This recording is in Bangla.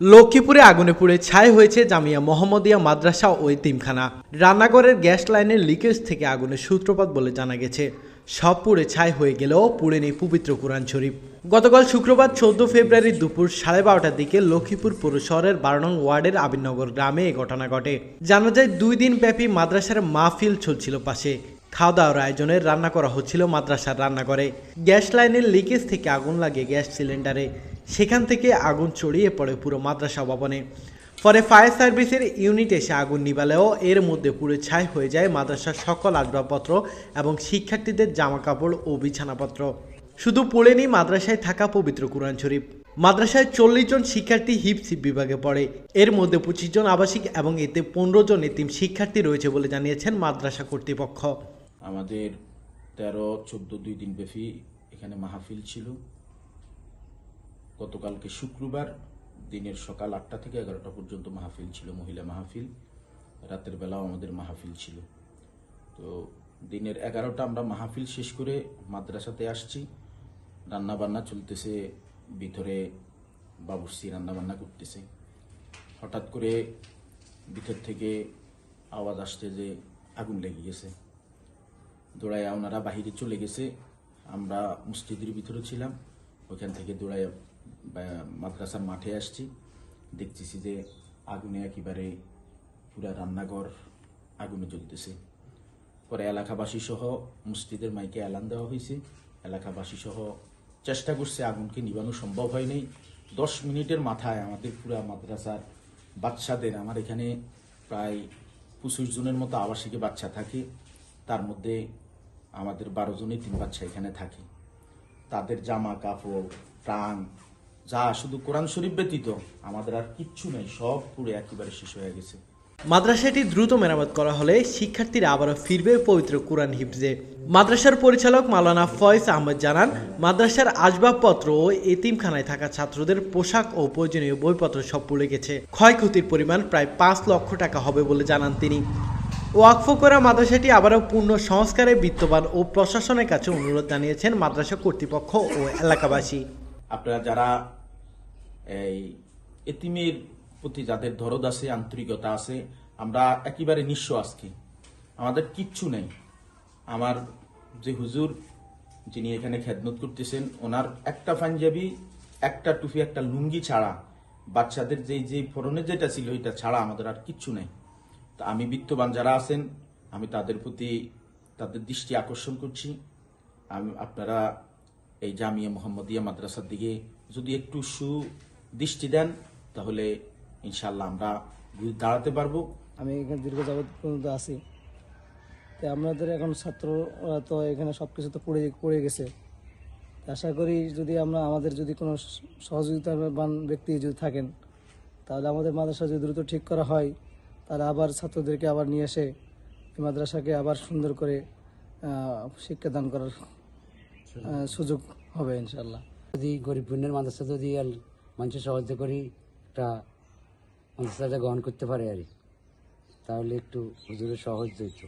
লক্ষ্মীপুরে আগুনে পুড়ে ছাই হয়েছে জামিয়া মোহাম্মদিয়া মাদ্রাসা ও এতিমখানা। রান্নাঘরের গ্যাস লাইনের লিকেজ থেকে আগুনের সূত্রপাত বলে জানা গেছে। সব পুড়ে ছাই হয়ে গেলেও পুড়ে নেই পবিত্র কোরআন শরীফ। গতকাল শুক্রবার চোদ্দ ফেব্রুয়ারি দুপুর সাড়ে বারোটার দিকে লক্ষ্মীপুর পৌর শহরের বারো নং ওয়ার্ডের আবিনগর গ্রামে এই ঘটনা ঘটে। জানা যায়, দুই দিন ব্যাপী মাদ্রাসার মাহফিল চলছিল পাশে। খাওয়া দাওয়ার আয়োজনে রান্না করা হচ্ছিল মাদ্রাসার রান্নাঘরে। গ্যাস লাইনের লিকেজ থেকে আগুন লাগে গ্যাস সিলিন্ডারে। সেখান থেকে আগুন ছড়িয়ে পড়ে পুরো মাদ্রাসা ভবনে। পরে ফায়ার সার্ভিসের ইউনিট এসে আগুন নিবালেও এর মধ্যে পুরো ছাই হয়ে যায় মাদ্রাসার সকল আসবাবপত্র এবং শিক্ষার্থীদের জামা কাপড় ও বিছানাপত্র। শুধু পড়েনি মাদ্রাসায় থাকা পবিত্র কোরআন শরীফ। মাদ্রাসায় চল্লিশ জন শিক্ষার্থী হিপসি বিভাগে পড়ে। এর মধ্যে পঁচিশ জন আবাসিক এবং এতে পনেরো জন এতিম শিক্ষার্থী রয়েছে বলে জানিয়েছেন মাদ্রাসা কর্তৃপক্ষ। আমাদের তেরো, চোদ্দ, দুই দিন ব্যাপী এখানে মাহফিল ছিল। গতকালকে শুক্রবার দিনের সকাল আটটা থেকে এগারোটা পর্যন্ত মাহফিল ছিল, মহিলা মাহফিল। রাতের বেলাও আমাদের মাহফিল ছিল। তো দিনের এগারোটা আমরা মাহফিল শেষ করে মাদ্রাসাতে আসছি। রান্নাবান্না চলতেছে, ভিতরে বাবুর্চি রান্না বান্না করতেছে। হঠাৎ করে ভিতর থেকে আওয়াজ আসছে যে আগুন লেগে গেছে। দৌড়াইয়া ওনারা বাহিরে চলে গেছে। আমরা মসজিদের ভিতরে ছিলাম। ওইখান থেকে দৌড়াইয়া মাদ্রাসার মাঠে আসছি, দেখতেছি যে আগুনে একেবারে পুরা রান্নাঘর আগুনে জ্বলতেছে। পরে এলাকাবাসী সহ মসজিদের মাইকে এলান দেওয়া হয়েছে। এলাকাবাসী সহ চেষ্টা করছে আগুনকে নিবানো সম্ভব হয়নি দশ মিনিটের মাথায় আমাদের পুরা মাদ্রাসার বাচ্চাদের, আমার এখানে প্রায় পঁচিশ জনের মতো আবাসিকে বাচ্চা থাকে। তার মধ্যে আমাদের বারো জনই তিন বাচ্চা এখানে থাকে। তাদের জামা কাপড় প্রাণ যা শুধু কোরআন শরীফ ব্যতীত আমাদের আর কিচ্ছু নেই সব পুরো একেবারে শেষ হয়ে গেছে। মাদ্রাসাটি দ্রুত মেরামত করা হলে শিক্ষার্থীরা আবারও ফিরবে পবিত্র কোরআন হিফজে। মাদ্রাসার পরিচালক মালানা ফয়েজ আহমেদ জানান মাদ্রাসার আসবাবপত্র ও এতিমখানায় থাকা ছাত্রদের পোশাক ও প্রয়োজনীয় বইপত্র সব পড়ে গেছে। ক্ষয়ক্ষতির পরিমাণ প্রায় পাঁচ লক্ষ টাকা হবে বলে জানান তিনি। ওয়াকফ করা মাদ্রাসাটি আবারও পূর্ণ সংস্কারে বিত্তবান ও প্রশাসনের কাছে অনুরোধ জানিয়েছেন মাদ্রাসা কর্তৃপক্ষ ও এলাকাবাসী। আপনারা যারা এই এতিমের প্রতি যাদের ধরদ আছে, আন্তরিকতা আছে, আমরা একেবারে নিঃস্ব আজকে। আমাদের কিচ্ছু নেই। আমার যে হুজুর, যিনি এখানে খেদমত করতেছেন, ওনার একটা পাঞ্জাবি, একটা টুপি, একটা লুঙ্গি ছাড়া, বাচ্চাদের যে যে ফরনে যেটা ছিল এটা ছাড়া আমাদের আর কিচ্ছু নেই। তা আমি বিত্তবান যারা আছেন, আমি তাদের প্রতি তাদের দৃষ্টি আকর্ষণ করছি। আমি আপনারা এই জামিয়া মোহাম্মদিয়া মাদ্রাসার দিকে যদি একটু সুদৃষ্টি দেন তাহলে ইনশাল্লাহ আমরা দাঁড়াতে পারব। আমি এখানে দীর্ঘ যাবৎ পর্যন্ত আছি। তো আমাদের এখন ছাত্ররা তো এখানে সব কিছু তো পড়ে পড়ে গেছে। তো আশা করি যদি আমরা আমাদের যদি কোনো সহযোগিতাবান ব্যক্তি যদি থাকেন তাহলে আমাদের মাদ্রাসা যদি দ্রুত ঠিক করা হয় তাহলে আবার ছাত্রদেরকে আবার নিয়ে এসে এই মাদ্রাসাকে আবার সুন্দর করে শিক্ষাদান করার সুযোগ হবে ইনশাল্লাহ যদি গরিব গুণের মাদ্রাসা যদি আর মানুষের সাহায্য করি একটা অনুষ্ঠানটা গ্রহণ করতে পারে আর। তাহলে একটু হুজুরের সহজ হইতো